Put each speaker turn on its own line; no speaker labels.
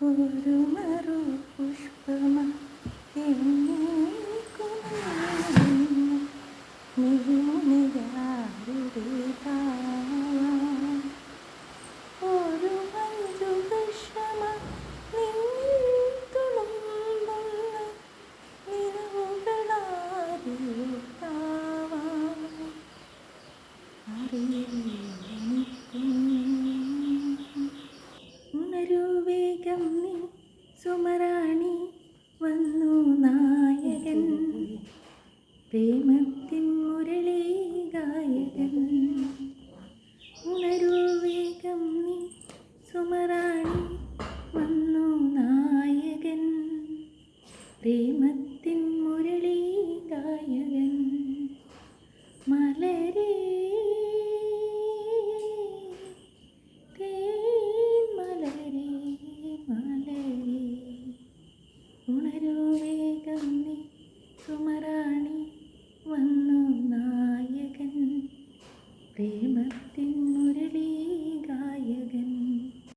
ഒരു മറു പുഷ്പമ ഒരു മഞ്ജു വിഷമ നിന്നിൽ തുളുമ്പുന്ന നിലവുകളാരിയുണ്ടാവാം ഉണരൂ വേഗം നീ സുമറാണി വന്നു നായകൻ. പ്രേമത്തിൻ മുരളി ഗായകൻ. ഉണരൂ വേഗം നീ സുമറാണി വന്നു നായകൻ. പ്രേമത്തിൻ മുരളി ഗായകൻ. മലരേ നായകൻ പ്രേമത്തിൻ മുരളി ഗായകൻ